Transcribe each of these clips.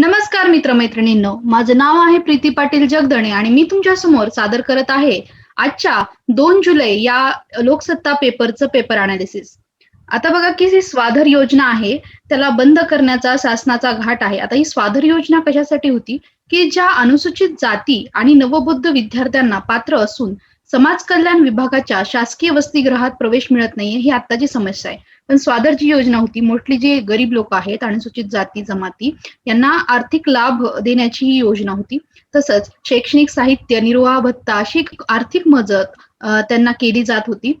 नमस्कार मित्रमैत्रिणींनो. माझं नाव आहे प्रीती पाटील जगदणे आणि मी तुमच्यासमोर सादर करत आहे आजच्या दोन जुलै या लोकसत्ता पेपरचं पेपर अनालिसिस आता बघा की ही स्वाधर योजना आहे त्याला बंद करण्याचा शासनाचा घाट आहे. आता ही स्वाधर योजना कशासाठी होती? की ज्या अनुसूचित जाती आणि नवबुद्ध विद्यार्थ्यांना पात्र असून समाज कल्याण विभागाच्या शासकीय वसतिगृहात प्रवेश मिळत नाहीये ही आत्ताची समस्या आहे. पण स्वादर जी योजना होती मोस्टली जे गरीब लोक आहेत अनुसूचित जाती जमाती यांना आर्थिक लाभ देण्याची ही योजना होती. तसंच शैक्षणिक साहित्य निर्वाह भत्ता अशी आर्थिक मदत त्यांना केली जात होती.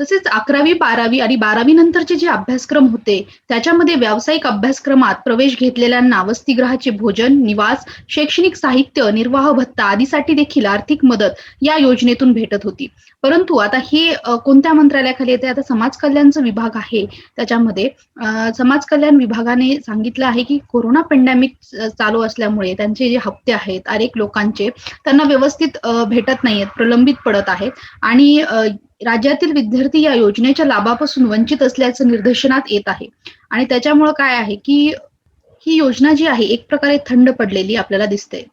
तसेच अकरावी बारावी आणि बारावी नंतरचे जे अभ्यासक्रम होते त्याच्यामध्ये व्यावसायिक अभ्यासक्रमात प्रवेश घेतलेल्यांना वसतिगृहाचे भोजन निवास शैक्षणिक साहित्य निर्वाह भत्ता आदीसाठी देखील आर्थिक मदत या योजनेतून भेटत होती. परंतु आता हे कोणत्या मंत्रालयाखाली येते? आता समाज कल्याणचा विभाग आहे त्याच्यामध्ये. समाज कल्याण विभागाने सांगितलं आहे की कोरोना पेंडॅमिक चालू असल्यामुळे त्यांचे जे हप्ते आहेत अनेक लोकांचे त्यांना व्यवस्थित भेटत नाहीयेत प्रलंबित पडत आहेत. आणि राज्यातील विद्यार्थी या योजनेच्या लाभापासून वंचित असल्याचं निर्देशनात येत आहे. आणि त्याच्यामुळं काय आहे की ही योजना जी आहे एक प्रकारे थंड पडलेली आपल्याला दिसते.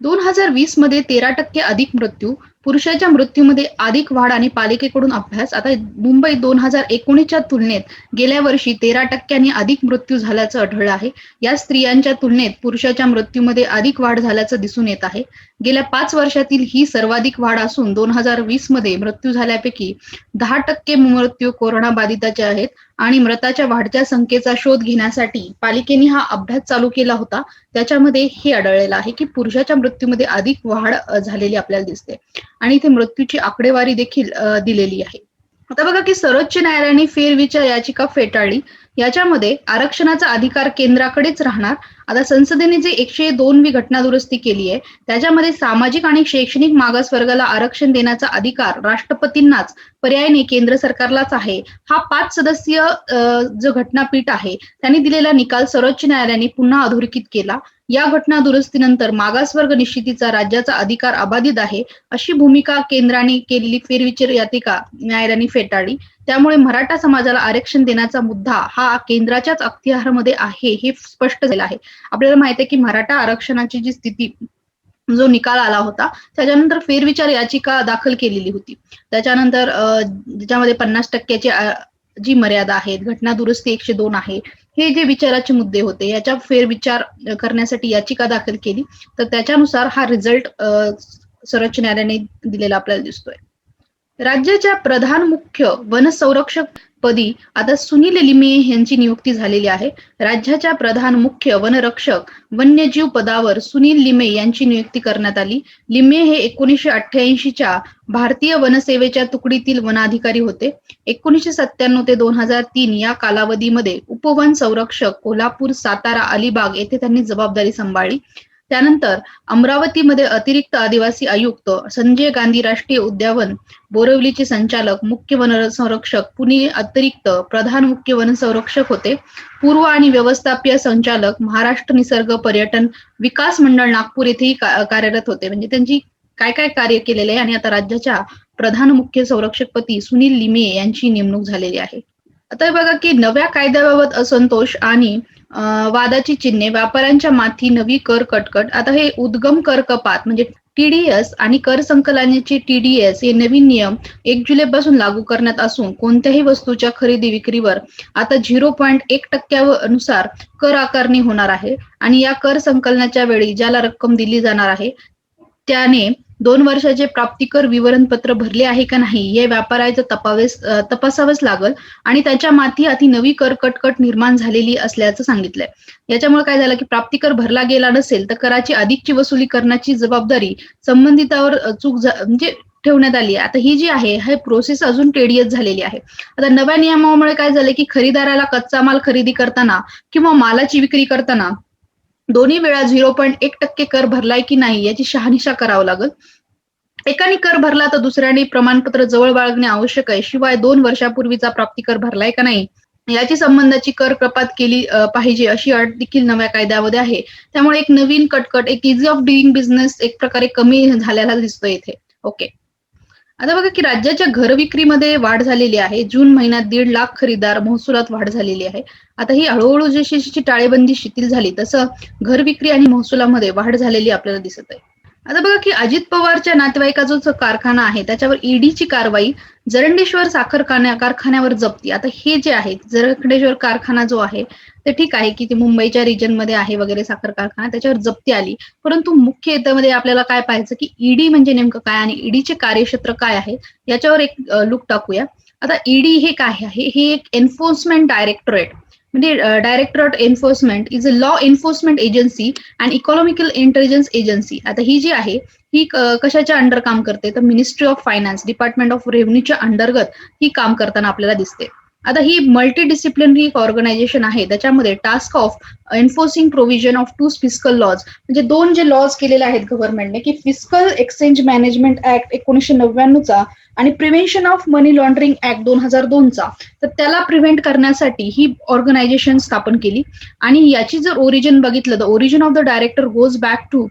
दोन हजार वीसमध्ये तेरा टक्के अधिक मृत्यू पुरुषाच्या मृत्यूमध्ये अधिक वाढ आणि पालिकेकडून अभ्यास. आता मुंबई दोन हजार एकोणीसच्या तुलनेत गेल्या वर्षी तेरा टक्क्यांनी अधिक मृत्यू झाल्याचं आढळलं आहे. या स्त्रियांच्या तुलनेत पुरुषाच्या मृत्यूमध्ये अधिक वाढ झाल्याचं दिसून येत आहे. गेल्या पाच वर्षातील ही सर्वाधिक वाढ असून दोन हजार वीसमध्ये मृत्यू झाल्यापैकी दहा टक्के मृत्यू कोरोना बाधिताचे आहेत. आणि मृताच्या वाढत्या संख्येचा शोध घेण्यासाठी पालिकेने हा अभ्यास चालू केला होता. त्याच्यामध्ये हे आढळलेलं आहे की पुरुषाच्या मृत्यूमध्ये अधिक वाढ झालेली आपल्याला दिसते. आणि इथे मृत्यूची आकडेवारी देखील दिलेली आहे. आता बघा की सर्वोच्च न्यायालयाने फेरविचार याचिका फेटाळली. याच्यामध्ये आरक्षणाचा अधिकार केंद्राकडेच राहणार. आता संसदेने जे एकशे दोन वी घटना दुरुस्ती केली आहे त्याच्यामध्ये सामाजिक आणि शैक्षणिक मागासवर्गाला आरक्षण देण्याचा अधिकार राष्ट्रपतींनाच पर्यायाने केंद्र सरकारलाच आहे. हा पाच सदस्यीय जो घटनापीठ आहे त्यांनी दिलेला निकाल सर्वोच्च न्यायालयाने पुन्हा अधोरेखित केला. या घटना दुरुस्तीनंतर मागासवर्ग निश्चितीचा राज्याचा अधिकार अबाधित आहे अशी भूमिका केंद्राने केलेली फेरविचार याचिका न्यायालयाने फेटाळली. त्यामुळे मराठा समाजाला आरक्षण देण्याचा मुद्दा हा केंद्राच्याच अखत्यारामध्ये आहे हे स्पष्ट झालं आहे. आपल्याला माहिती आहे की मराठा आरक्षणाची जी स्थिती जो निकाल आला होता त्याच्यानंतर फेरविचार याचिका दाखल केलेली होती. त्याच्यानंतर ज्याच्यामध्ये पन्नास टक्क्याची जी मर्यादा आहेत घटना दुरुस्ती एकशे दोन आहे हे जे विचाराचे मुद्दे होते याच्या फेरविचार करण्यासाठी याचिका दाखल केली. तर त्याच्यानुसार हा रिझल्ट सर्वोच्च न्यायालयाने दिलेला आपल्याला दिसतोय. राज्याच्या प्रधान मुख्य वनसंरक्षक पदी. आता सुनील लिमे यांची नियुक्ती झालेली आहे. राज्याच्या प्रधान मुख्य वनरक्षक वन्यजीव पदावर सुनील लिमे यांची नियुक्ती करण्यात आली. लिमे हे एकोणीसशे अठ्ठ्याऐंशीच्या भारतीय वनसेवेच्या तुकडीतील वनाधिकारी होते. एकोणीसशे सत्त्याण्णव ते दोन हजार तीन या कालावधीमध्ये उपवन संरक्षक कोल्हापूर सातारा अलिबाग येथे त्यांनी जबाबदारी सांभाळली. त्यानंतर अमरावतीमध्ये अतिरिक्त आदिवासी आयुक्त संजय गांधी राष्ट्रीय उद्यावन बोरिवलीचे संचालक मुख्य वन संरक्षक पुणे अतिरिक्त प्रधान मुख्य वन संरक्षक होते. पूर्व आणि व्यवस्थापीय संचालक महाराष्ट्र निसर्ग पर्यटन विकास मंडळ नागपूर येथेही कार्यरत होते. म्हणजे त्यांची काय काय कार्य केलेले आहे? आणि आता राज्याच्या प्रधान मुख्य संरक्षकपती सुनील लिमे यांची नेमणूक झालेली आहे. आता हे बघा की नव्या कायद्याबाबत असंतोष आणि वादाची चिन्हे व्यापाऱ्यांच्या माथी नवी कर कटकट. आता हे उद्गम कर कपात म्हणजे टीडीएस आणि कर संकलनाचे टीडीएस हे नवीन नियम एक जुलै पासून लागू करण्यात असून कोणत्याही वस्तूच्या खरेदी विक्रीवर आता झिरो पॉईंट एक टक्क्यानुसार कर आकारणी होणार आहे. आणि या कर संकलनाच्या वेळी ज्याला रक्कम दिली जाणार आहे त्याने दोन वर्षाचे प्राप्तिकर विवरणपत्र भरले आहे का नाही हे व्यापाराचं तपावेस तपासावंच लागल. आणि त्याच्या माथी अति नवी कर कटकट निर्माण झालेली असल्याचं सांगितलंय. याच्यामुळे काय झालं की प्राप्तिकर भरला गेला नसेल तर कराची अधिकची वसुली करण्याची जबाबदारी संबंधितावर चूक झा- म्हणजे ठेवण्यात आली आहे. आता ही जी आहे हे प्रोसेस अजून टेडियस झालेली आहे. आता नव्या नियमामुळे काय झालं की खरेदीदाराला कच्चा माल खरेदी करताना किंवा मालाची विक्री करताना दोन्ही वेळा झिरो पॉईंट एक टक्के कर भरलाय की नाही याची शहानिशा करावं लागेल. एकाने कर भरला तर दुसऱ्याने प्रमाणपत्र जवळ बाळगणे आवश्यक आहे. शिवाय दोन वर्षापूर्वीचा प्राप्तिकर भरलाय का नाही याची संबंधाची कर कपात केली पाहिजे अशी अट देखील नव्या कायद्यामध्ये आहे. त्यामुळे एक नवीन कटकट एक इझी ऑफ डुईंग बिझनेस एक प्रकारे कमी झालेला दिसतोय इथे. ओके आता बघा की राज्याच्या घर विक्रीमध्ये वाढ झालेली आहे. जून महिन्यात दीड लाख खरेदीदार महसुलात वाढ झालेली आहे. आता ही हळूहळू जशी टाळेबंदी शिथिल झाली तसं घर विक्री आणि महसुलामध्ये वाढ झालेली आपल्याला दिसत आहे. आता बघा की अजित पवारच्या नातेवाईकाचा जो कारखाना आहे त्याच्यावर ईडीची कारवाई जरंडेश्वर साखर कारखान्यावर जप्ती. आता हे जे आहे जरंडेश्वर कारखाना जो आहे ते ठीक आहे की ते मुंबईच्या रिजनमध्ये आहे वगैरे साखर कारखाना त्याच्यावर जप्ती आली. परंतु मुख्य येत्यामध्ये आपल्याला काय पाहायचं की ईडी म्हणजे नेमकं काय आणि ईडीचे कार्यक्षेत्र काय आहे याच्यावर एक लुक टाकूया. आता ईडी हे काय आहे? हे एक एन्फोर्समेंट डायरेक्टोरेट म्हणजे directorate enforcement is a law enforcement agency and economical intelligence agency आता ही जी आहे ही कशाच्या अंडर काम करते? तर ministry of finance department of रेव्हन्यूच्या अंतर्गत ही काम करताना आपल्याला दिसते. आता ही मल्टी डिसिप्लिनरी ऑर्गनायझेशन आहे त्याच्यामध्ये task of enforcing provision of two fiscal laws म्हणजे दोन जे लॉज केलेले आहेत गव्हर्नमेंटने की फिस्कल एक्सचेंज मॅनेजमेंट ऍक्ट एकोणीसशे नव्याण्णवचा आणि prevention of money laundering act दोन हजार दोनचा तर त्याला प्रिव्हेंट करण्यासाठी ही ऑर्गनायझेशन स्थापन केली. आणि याची जर ओरिजिन बघितलं तर origin of the director goes back to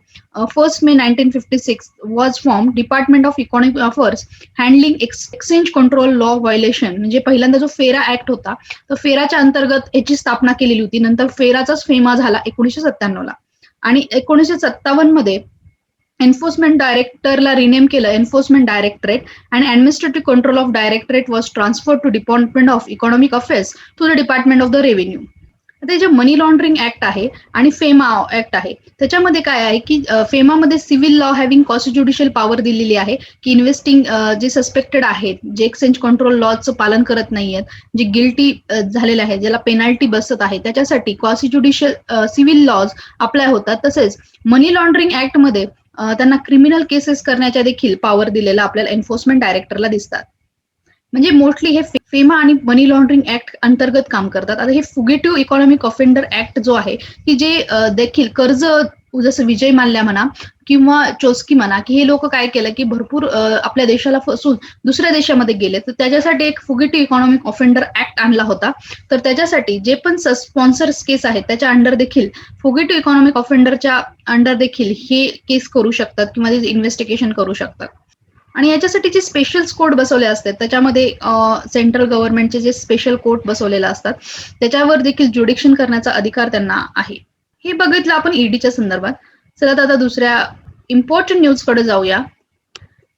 first May nineteen fifty six was form department of economic affairs handling exchange control law violation म्हणजे पहिल्यांदा जो फेरा ऍक्ट होता. तर फेराच्या अंतर्गत याची स्थापना केलेली होती. नंतर फेराचाच फेमा झाला एकोणीसशे सत्त्याण्णवला. आणि एकोणीसशे सत्तावन्नमध्ये एन्फोर्समेंट डायरेक्टरला रिनेम केलं एन्फोर्समेंट डायरेक्टरेट आणि administrative control of directorate was transfer to department of economic affairs to the department of the revenue ते जे मनी लॉन्ड्रिंग ऍक्ट आहे आणि फेमा ऍक्ट आहे त्याच्यामध्ये काय आहे की फेमामध्ये civil law having constitutional power दिलेली आहे की इन्व्हेस्टिंग जे सस्पेक्टेड आहेत जे एक्सचेंज कंट्रोल लॉचं पालन करत नाहीयेत जे गिल्टी झालेले आहे ज्याला पेनाल्टी बसत आहे त्याच्यासाठी कॉन्स्टिट्युडिशियल सिव्हिल लॉज अप्लाय होतात. तसेच मनी लॉन्ड्रिंग ऍक्टमध्ये त्यांना क्रिमिनल केसेस करण्याच्या देखील पॉवर दिलेला आपल्याला एन्फोर्समेंट डायरेक्टरला दिसतात. म्हणजे मोस्टली हे फेमा आणि मनी लॉन्ड्रिंग ऍक्ट अंतर्गत काम करतात. आता हे फुगेटिव्ह इकॉनॉमिक ऑफेंडर ऍक्ट जो आहे की जे देखील कर्ज जसं विजय माल्ल्या म्हणा किंवा चोस्की म्हणा की हे लोक काय केलं की भरपूर आपल्या देशाला फसून दुसऱ्या देशामध्ये गेले. तर त्याच्यासाठी एक फुगेटिव्ह इकॉनॉमिक ऑफेंडर ऍक्ट आणला होता. तर त्याच्यासाठी जे पण स्पॉन्सर्स केस आहेत त्याच्या अंडर देखील फुगेटिव्ह इकॉनॉमिक ऑफेंडरच्या अंडर देखील हे केस करू शकतात किंवा इन्व्हेस्टिगेशन करू शकतात. आणि याच्यासाठी जे स्पेशल कोड बसवले असतात त्याच्यामध्ये सेंट्रल गव्हर्नमेंटचे जे स्पेशल कोर्ट बसवलेले असतात त्याच्यावर देखील ज्युडिक्शन करण्याचा अधिकार त्यांना आहे. हे बघितलं आपण ईडीच्या संदर्भात. चला आता दुसऱ्या इम्पॉर्टंट न्यूजकडे जाऊया.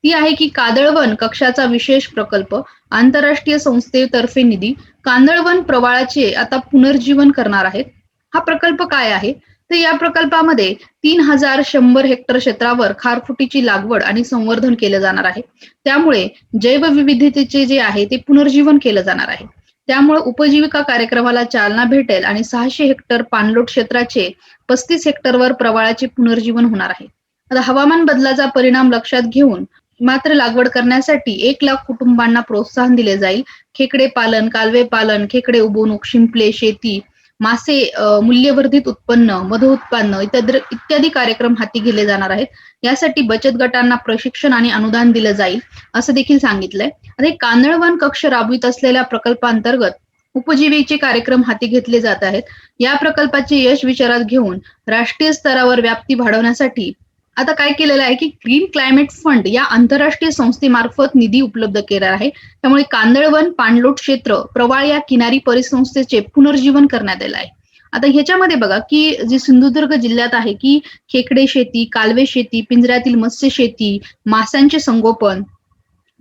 ती आहे की कादळवन कक्षाचा विशेष प्रकल्प आंतरराष्ट्रीय संस्थेतर्फे निधी कांदळवन प्रवाळाचे आता पुनर्जीवन करणार आहेत. हा प्रकल्प काय आहे? तर या प्रकल्पामध्ये तीन हजार शंभर हेक्टर क्षेत्रावर खारफुटीची लागवड आणि संवर्धन केलं जाणार आहे. त्यामुळे जैवविविधतेचे जे आहे ते पुनर्जीवन केलं जाणार आहे. त्यामुळे उपजीविका कार्यक्रमाला चालना भेटेल आणि सहाशे हेक्टर पाणलोट क्षेत्राचे पस्तीस हेक्टरवर प्रवाळाचे पुनर्जीवन होणार आहे. आता हवामान बदलाचा परिणाम लक्षात घेऊन मात्र लागवड करण्यासाठी एक लाख कुटुंबांना प्रोत्साहन दिले जाईल. खेकडे पालन कालवे पालन खेकडे उबवणूक शिंपले शेती मासे मूल्यवर्धित उत्पन्न मध उत्पन्न इत्यादी इत्यादी कार्यक्रम हाती घेतले जाणार आहेत. यासाठी बचत गटांना प्रशिक्षण आणि अनुदान दिलं जाईल असं देखील सांगितलंय. आणि कांदळवन कक्ष राबवित असलेल्या प्रकल्पांतर्गत उपजीविकेचे कार्यक्रम हाती घेतले जात आहेत. या प्रकल्पाचे यश विचारात घेऊन राष्ट्रीय स्तरावर व्याप्ती वाढवण्यासाठी आता काय केलेलं आहे की ग्रीन क्लायमेट फंड या आंतरराष्ट्रीय संस्थेमार्फत निधी उपलब्ध केला आहे. त्यामुळे कांदळवन पाणलोट क्षेत्र प्रवाळ या किनारी परिसंस्थेचे पुनर्जीवन करण्यात आलं आहे. आता ह्याच्यामध्ये बघा की जी सिंधुदुर्ग जिल्ह्यात आहे की खेकडे शेती कालवे शेती पिंजऱ्यातील मत्स्य शेती माशांचे संगोपन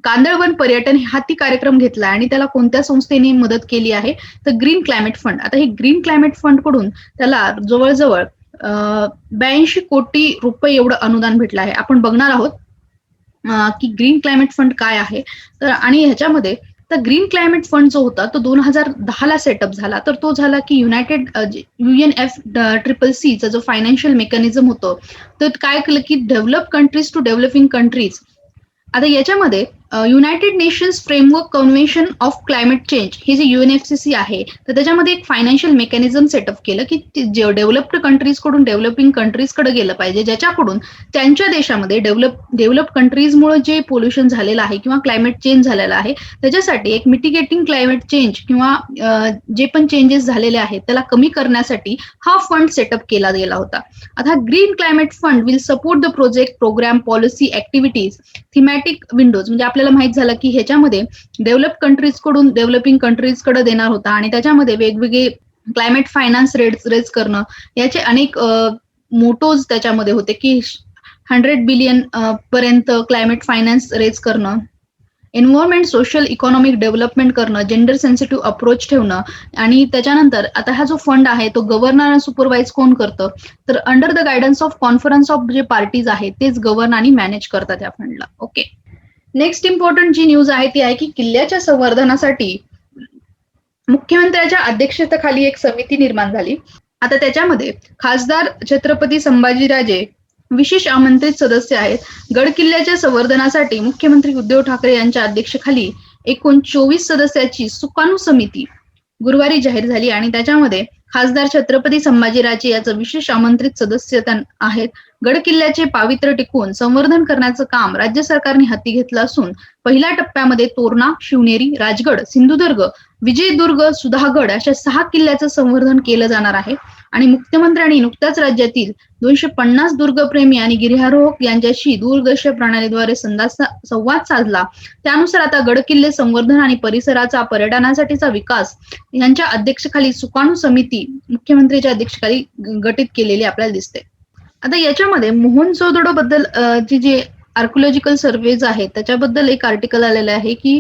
कांदळवन पर्यटन हाती कार्यक्रम घेतला आणि त्याला कोणत्या संस्थेने मदत केली आहे? तर ग्रीन क्लायमेट फंड आता हे ग्रीन क्लायमेट फंडकडून त्याला जवळजवळ ब्याऐंशी कोटी रुपये एवढं अनुदान भेटलं आहे. आपण बघणार आहोत की ग्रीन क्लायमेट फंड काय आहे. तर आणि ह्याच्यामध्ये तर ग्रीन क्लायमेट फंड जो होता तो दोन हजार दहाला सेटअप झाला. तर तो झाला की युनायटेड युएन एफ ट्रिपल सीचा जो फायनान्शियल मेकॅनिझम होतो तर काय केलं की develop countries to developing countries. आता याच्यामध्ये United Nations framework convention of climate change हे जे युएनएफसीसी आहे तर त्याच्यामध्ये एक फायनान्शियल मेकॅनिझम सेटअप केलं की डेव्हलप्ड कंट्रीजकडून डेव्हलपिंग कंट्रीजकडे गेलं पाहिजे ज्याच्याकडून त्यांच्या देशामध्ये डेव्हलप डेव्हलप कंट्रीजमुळे जे पोल्युशन झालेलं आहे किंवा क्लायमेट चेंज झालेलं आहे त्याच्यासाठी एक मिटिगेटिंग क्लायमेट चेंज किंवा जे पण चेंजेस झालेले आहेत त्याला कमी करण्यासाठी हा फंड सेटअप केला गेला होता. आता Green Climate Fund will support the project programme policy activities thematic windows म्हणजे आपल्याला माहीत झालं की ह्याच्यामध्ये डेव्हलप कंट्रीजकडून डेव्हलपिंग कंट्रीजकडे देणार होता आणि त्याच्यामध्ये वेगवेगळे क्लायमेट फायनान्स रेट रेज करणं याचे अनेक मोटोज त्याच्यामध्ये होते की हंड्रेड बिलियन पर्यंत क्लायमेट फायनान्स रेज करणं एन्व्हायरमेंट सोशल इकॉनॉमिक डेव्हलपमेंट करणं जेंडर सेन्सिटिव्ह अप्रोच ठेवणं आणि त्याच्यानंतर आता हा जो फंड आहे तो गव्हर्नर आणि सुपरवाइज कोण करतं? तर under the guidance of conference of जे पार्टीज आहेत तेच गव्हर्न आणि मॅनेज करतात या फंडला ओके नेक्स्ट इम्पॉर्टंट जी न्यूज आहे ती आहे की किल्ल्याच्या संवर्धनासाठी मुख्यमंत्र्याच्या अध्यक्षतेखाली एक समिती निर्माण झाली. आता त्याच्यामध्ये खासदार छत्रपती संभाजीराजे विशेष आमंत्रित सदस्य आहेत. गड किल्ल्याच्या संवर्धनासाठी मुख्यमंत्री उद्धव ठाकरे यांच्या अध्यक्षतेखाली एकूण चोवीस सदस्याची सुकाणू समिती गुरुवारी जाहीर झाली आणि त्याच्यामध्ये खासदार छत्रपती संभाजीराजे याचं विशेष आमंत्रित सदस्य आहेत. गड किल्ल्याचे पावित्र्य टिकून संवर्धन करण्याचं काम राज्य सरकारने हाती घेतलं असून पहिल्या टप्प्यामध्ये तोरणा शिवनेरी राजगड सिंधुदुर्ग विजयदुर्ग सुधागड अशा सहा किल्ल्याचं संवर्धन केलं जाणार आहे. आणि मुख्यमंत्र्यांनी नुकत्याच राज्यातील दोनशे पन्नास दुर्गप्रेमी आणि गिर्यारोहक यांच्याशी दूरदृश्य प्रणालीद्वारे संवाद साधला. त्यानुसार आता गडकिल्ले संवर्धन आणि परिसराचा पर्यटनासाठीचा विकास यांच्या अध्यक्षखाली सुकाणू समिती मुख्यमंत्र्यांच्या अध्यक्षखाली गठीत केलेली आपल्याला दिसते. आता याच्यामध्ये मोहन चौदडो बद्दल जी जे आर्कोलॉजिकल सर्वेज आहेत त्याच्याबद्दल एक आर्टिकल आलेलं आहे की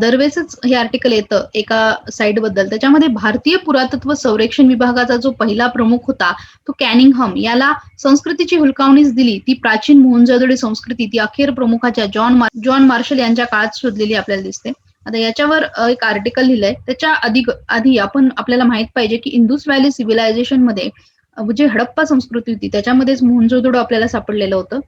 दरवेळेसच हे आर्टिकल येतं एका साईटबद्दल. त्याच्यामध्ये भारतीय पुरातत्व संरक्षण विभागाचा जो पहिला प्रमुख होता तो कॅनिंगहम याला संस्कृतीची हुलकावणीच दिली. ती प्राचीन मोहनजोदडी संस्कृती ती अखेर प्रमुखाच्या जॉन जॉन मार्शल यांच्या काळात शोधलेली आपल्याला दिसते. आता याच्यावर एक आर्टिकल लिहिलंय. त्याच्या आधी आधी आपण आपल्याला माहीत पाहिजे की इंदुस व्हॅली सिव्हिलायझेशनमध्ये जे हडप्पा संस्कृती होती त्याच्यामध्येच मोहनजोदडो आपल्याला सापडलेलं होतं.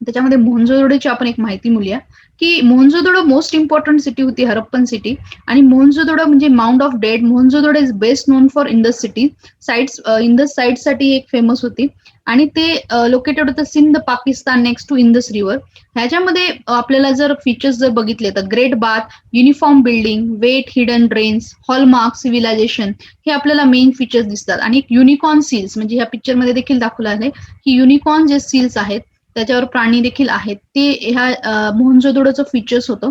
त्याच्यामध्ये मोहनजोदडोची आपण एक माहिती मिळूया की मोहनजोदडो मोस्ट इम्पॉर्टंट सिटी होती हरप्पन सिटी आणि मोहनजोदडो म्हणजे mount of dead Mohenjodaro is best known for Indus city sites Indus साइटसाठी एक फेमस होती. आणि ते लोकेटेड होतं Sindh Pakistan next to Indus river ह्याच्यामध्ये आपल्याला जर फीचर्स जर बघितले तर great bath uniform building wet hidden drains hallmark civilisation हे आपल्याला मेन फीचर्स दिसतात. आणि एक युनिकॉर्न सील्स म्हणजे ह्या पिक्चरमध्ये देखील दाखवलं आहे की युनिकॉर्न जे सील्स आहेत त्याच्यावर प्राणी देखील आहेत. ते ह्या मोहनजोदडोचं फीचर्स होतं.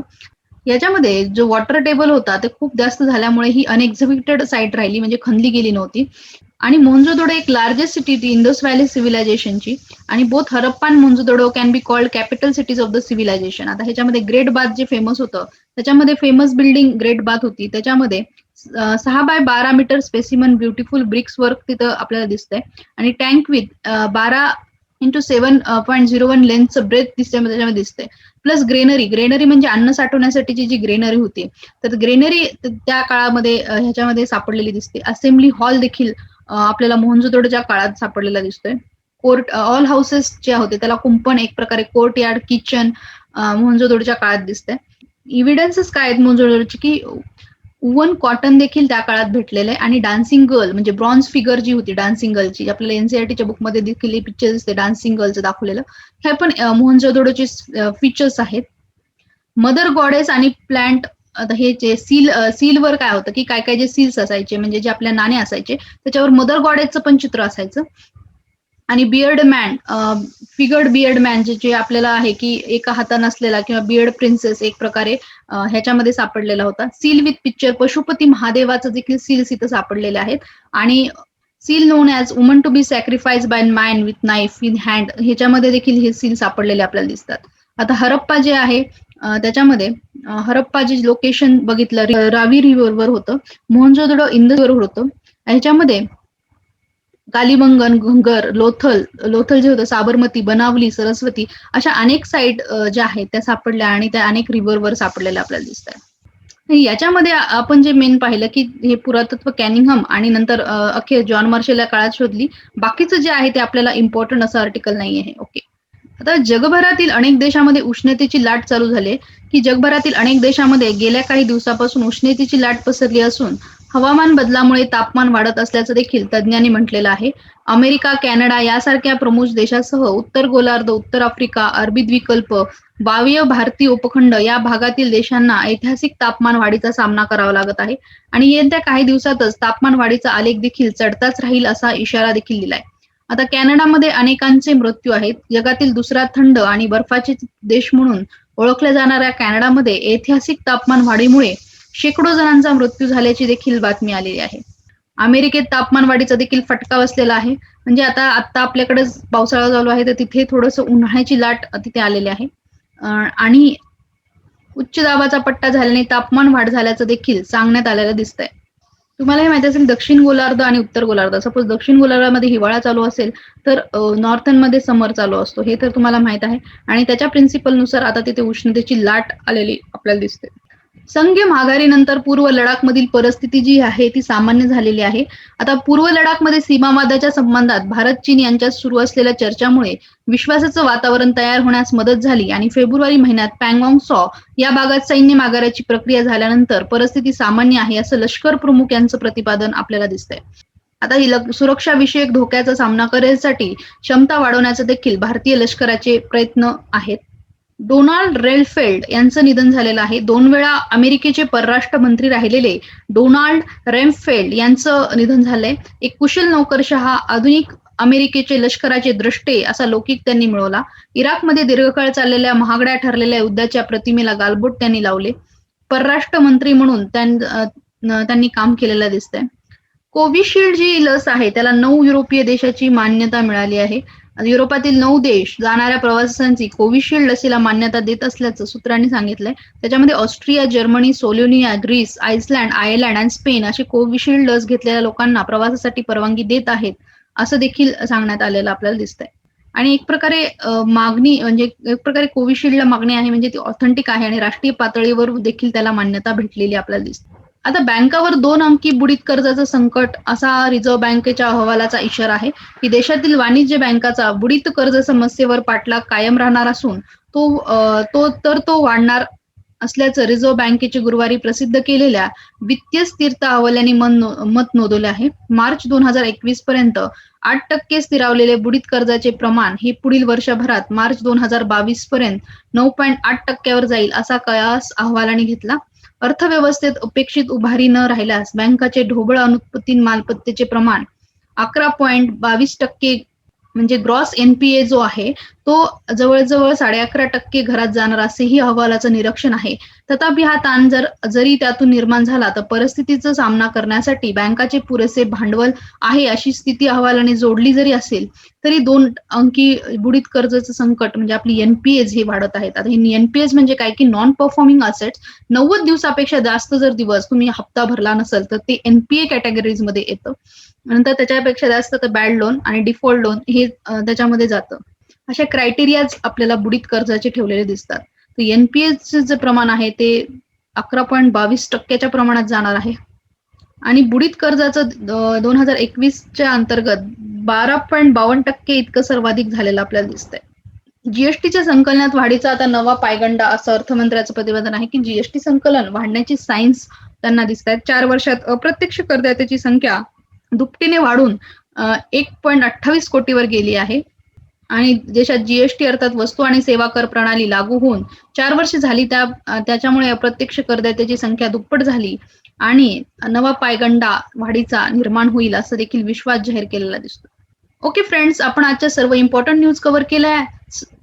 याच्यामध्ये जो वॉटर टेबल होता ते खूप जास्त झाल्यामुळे ही अनएक्झिबिटेड साईट राहिली म्हणजे खणली गेली नव्हती. आणि मोहनजोदोडो एक लार्जेस्ट सिटी ती इंडोस व्हॅली सिव्हिलायझेशनची आणि बोथ हरप्पा आणि can be called capital cities of the civilisation आता ह्याच्यामध्ये ग्रेट बाथ जे फेमस होतं त्याच्यामध्ये फेमस बिल्डिंग ग्रेट बाथ होती. त्याच्यामध्ये सहा बाय बारा metre specimen beautiful bricks work तिथं आपल्याला दिसतंय. आणि टँक विथ बारा into seven point zero one लेन्थचं breadth दिसते त्याच्यामध्ये दिसते प्लस ग्रेनरी ग्रेनरी म्हणजे अन्न साठवण्यासाठीची जी ग्रेनरी होती तर ग्रेनरी त्या काळामध्ये ह्याच्यामध्ये सापडलेली दिसते. असेंब्ली हॉल देखील आपल्याला मोहनजोदडोच्या काळात सापडलेला दिसतोय. कोर्ट ऑल हाऊसेस जे होते त्याला कुंपण एक प्रकारे कोर्ट यार्ड किचन मोहनजोदडोच्या काळात दिसते इव्हिडन्सेस काय आहेत मोहनजोदडोचे? की उवन कॉटन देखील त्या काळात भेटलेलं आहे. आणि डान्सिंग गर्ल म्हणजे ब्रॉन्झ फिगर जी होती डान्सिंग गर्लची आपल्याला एनसीआरटीच्या बुकमध्ये देखील पिक्चर दिसते डान्सिंग गर्लचं दाखवलेलं. हे पण मोहनजोदोडोचे फीचर्स आहेत. मदर गॉडेस आणि प्लांट आता हे जे सील सीलवर काय होतं की काय काय जे सील्स असायचे म्हणजे जे आपल्या नाणे असायचे त्याच्यावर मदर गॉडेसचं पण चित्र असायचं. आणि beard man figured beard man जे जे आपल्याला आहे की एका हाता नसलेला किंवा बियर्ड प्रिन्सेस एक प्रकारे ह्याच्यामध्ये सापडलेला होता. सील विथ पिक्चर पशुपती महादेवाचं देखील सील्स इथं सापडलेले आहेत. आणि seal known as woman to be sacrifice by man with knife in hand ह्याच्यामध्ये देखील हे सील सापडलेले आपल्याला दिसतात. आता हरप्पा जे आहे त्याच्यामध्ये हरप्पा जे लोकेशन बघितलं रावी रिव्हरवर होतं. मोहनजोदडो इंदोर होतं. ह्याच्यामध्ये कालीबंगन घंगर लोथल लोथल जे होतं साबरमती बनावली सरस्वती अशा अनेक साईट ज्या आहेत त्या सापडल्या आणि त्या अनेक रिव्हरवर सापडलेल्या आपल्याला दिसत आहे याच्यामध्ये आपण जे मेन पाहिलं की हे पुरातत्व कॅनिंगहम आणि नंतर अखेर जॉन मार्शल या काळात शोधली बाकीचं जे आहे ते आपल्याला इम्पॉर्टंट असं आर्टिकल नाही आहे ओके आता जगभरातील अनेक देशामध्ये उष्णतेची लाट चालू झाली की जगभरातील अनेक देशामध्ये गेल्या काही दिवसापासून उष्णतेची लाट पसरली असून हवामान बदलामुळे तापमान वाढत असल्याचं देखील तज्ज्ञांनी म्हटलेलं आहे. अमेरिका कॅनडा यासारख्या प्रमुख देशासह उत्तर गोलार्ध उत्तर आफ्रिका अरबी द्वीपकल्प वायव्य भारतीय उपखंड या भागातील देशांना ऐतिहासिक तापमान वाढीचा सामना करावा लागत आहे. आणि येत्या काही दिवसातच तापमान वाढीचा आलेख देखील चढताच राहील असा इशारा देखील दिलाय. आता कॅनडामध्ये अनेकांचे मृत्यू आहेत. जगातील दुसरा थंड आणि बर्फाचे देश म्हणून ओळखल्या जाणाऱ्या कॅनडामध्ये ऐतिहासिक तापमान वाढीमुळे शेकडो जणांचा मृत्यू झाल्याची देखील बातमी आलेली आहे. अमेरिकेत तापमान वाढीचा देखील फटका बसलेला आहे. म्हणजे आता आता आपल्याकडे पावसाळा चालू आहे तर तिथे थोडंसं उन्हाळ्याची लाट तिथे आलेली आहे. आणि उच्च दाबाचा पट्टा झाल्याने तापमान वाढ झाल्याचं देखील सांगण्यात आलेलं दिसतंय. तुम्हाला हे माहिती असेल दक्षिण गोलार्ध आणि उत्तर गोलार्ध. सपोज दक्षिण गोलार्धामध्ये हिवाळा चालू असेल तर नॉर्थनमध्ये समर चालू असतो. हे तर तुम्हाला माहीत आहे. आणि त्याच्या प्रिन्सिपलनुसार आता तिथे उष्णतेची लाट आलेली आपल्याला दिसते. संघीय माघारीनंतर पूर्व लडाखमधील परिस्थिती जी आहे ती सामान्य झालेली आहे. आता पूर्व लडाखमध्ये सीमावादाच्या संबंधात भारत चीन यांच्यात सुरू असलेल्या चर्चामुळे विश्वासाचं वातावरण तयार होण्यास मदत झाली आणि फेब्रुवारी महिन्यात पँगॉंग सॉ या भागात सैन्य माघाराची प्रक्रिया झाल्यानंतर परिस्थिती सामान्य आहे असं लष्कर प्रमुख यांचं प्रतिपादन आपल्याला दिसतंय. आता ही सुरक्षाविषयक धोक्याचा सामना करण्यासाठी क्षमता वाढवण्याचे देखील भारतीय लष्कराचे प्रयत्न आहेत. डोनाल्ड रेलफेल्ड यांचं निधन झालेलं आहे. दोन वेळा अमेरिकेचे परराष्ट्र मंत्री राहिलेले डोनाल्ड रेमफेल्ड यांचं निधन झालंय. एक कुशल नोकरशहा आधुनिक अमेरिकेचे लष्कराचे द्रष्टे असा लौकिक त्यांनी मिळवला. इराकमध्ये दीर्घकाळ चाललेल्या महागड्या ठरलेल्या युद्धाच्या प्रतिमेला गालबोट त्यांनी लावले. परराष्ट्र मंत्री म्हणून त्यांनी काम केलेलं दिसतंय. कोविशिल्ड जी लस आहे त्याला नऊ युरोपीय देशाची मान्यता मिळाली आहे. युरोपातील नऊ देश जाणाऱ्या प्रवासांची कोविशिल्ड लसीला मान्यता देत असल्याचं सूत्रांनी सांगितलंय. त्याच्यामध्ये Austria Germany Slovenia Greece Iceland Ireland आणि स्पेन अशी कोविशिल्ड लस घेतलेल्या लोकांना प्रवासासाठी परवानगी देत आहेत असं देखील सांगण्यात आलेलं आपल्याला दिसतंय. आणि एक प्रकारे मागणी म्हणजे एक प्रकारे कोविशिल्डला मागणी आहे म्हणजे ती ऑथेंटिक आहे आणि राष्ट्रीय पातळीवर देखील त्याला मान्यता भेटलेली आपल्याला दिसते. आता बँकावर दोन अंकी बुडीत कर्जाचं संकट असा रिझर्व्ह बँकेच्या अहवालाचा इशारा आहे. की देशातील वाणिज्य बँकाचा बुडीत कर्ज समस्येवर पाठलाग कायम राहणार असून तो तो तर तो वाढणार असल्याचं रिझर्व्ह बँकेचे गुरुवारी प्रसिद्ध केलेल्या वित्तीय स्थिरता अहवालाने मत नोंदवले आहे. मार्च दोन हजार एकवीस पर्यंत आठ टक्के स्थिरावलेले बुडीत कर्जाचे प्रमाण हे पुढील वर्षभरात मार्च दोन हजार बावीस पर्यंत नऊ पॉईंट आठ टक्क्यावर जाईल असा कयास अहवालाने घेतला. अर्थव्यवस्थेत अपेक्षित उभारी न राहिल्यास बँकाचे ढोबळ अनुत्पत्ती मालमत्तेचे प्रमाण अकरा पॉईंट बावीस टक्के म्हणजे ग्रॉस एनपीए जो आहे तो जवळजवळ साडे अकरा टक्के घरात जाणार असेही अहवालाचं निरीक्षण आहे. तथापि हा ताण जर जरी त्यातून निर्माण झाला तर परिस्थितीचा सामना करण्यासाठी बँकाचे पुरेसे भांडवल आहे अशी स्थिती अहवालाने जोडली जरी असेल तरी दोन अंकी बुडीत कर्जाचं संकट म्हणजे आपली एनपीएज हे वाढत आहेत. आता हे एनपीएज म्हणजे काय की नॉन परफॉर्मिंग असेट्स नव्वद दिवसापेक्षा जास्त जर दिवस तुम्ही हप्ता भरला नसेल तर ते एनपीए कॅटेगरीजमध्ये येतं. नंतर त्याच्यापेक्षा जास्त तर बॅड लोन आणि डिफॉल्ट लोन हे त्याच्यामध्ये जातं. अशा क्रायटेरियाज आपल्याला बुडीत कर्जाचे ठेवलेले दिसतात. तर एनपीएच जे प्रमाण आहे ते अकरा पॉईंट बावीस टक्क्याच्या प्रमाणात जाणार आहे. आणि बुडीत कर्जाचं दोन हजार एकवीसच्या अंतर्गत बारा पॉईंट बावन्न टक्के इतकं सर्वाधिक झालेलं आपल्याला दिसतंय. जीएसटीच्या संकलनात वाढीचा आता नवा पायगंडा असं अर्थमंत्र्याचं प्रतिपादन आहे की जीएसटी संकलन वाढण्याची सायन्स त्यांना दिसत आहेत चार वर्षात अप्रत्यक्ष करदात्याची संख्या दुपटीने वाढून एक पॉईंट अठ्ठावीस कोटीवर गेली आहे. आणि देशात जीएसटी अर्थात वस्तू आणि सेवा कर प्रणाली लागू होऊन चार वर्ष झाली त्या त्याच्यामुळे अप्रत्यक्ष करदात्याची संख्या दुप्पट झाली आणि नवा पायगंडा वाढीचा निर्माण होईल असं देखील विश्वास जाहीर केलेला दिसतो. ओके फ्रेंड्स आपण आजच्या सर्व इम्पॉर्टंट न्यूज कव्हर केल्या आहे.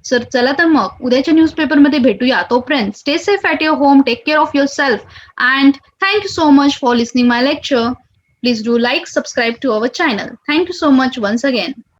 सर चला तर मग उद्याच्या न्यूजपेपरमध्ये भेटूया. तोपर्यंत stay safe at your home take care of yourself and thank you so much for listening my lecture please do like subscribe to our channel thank you so much once again.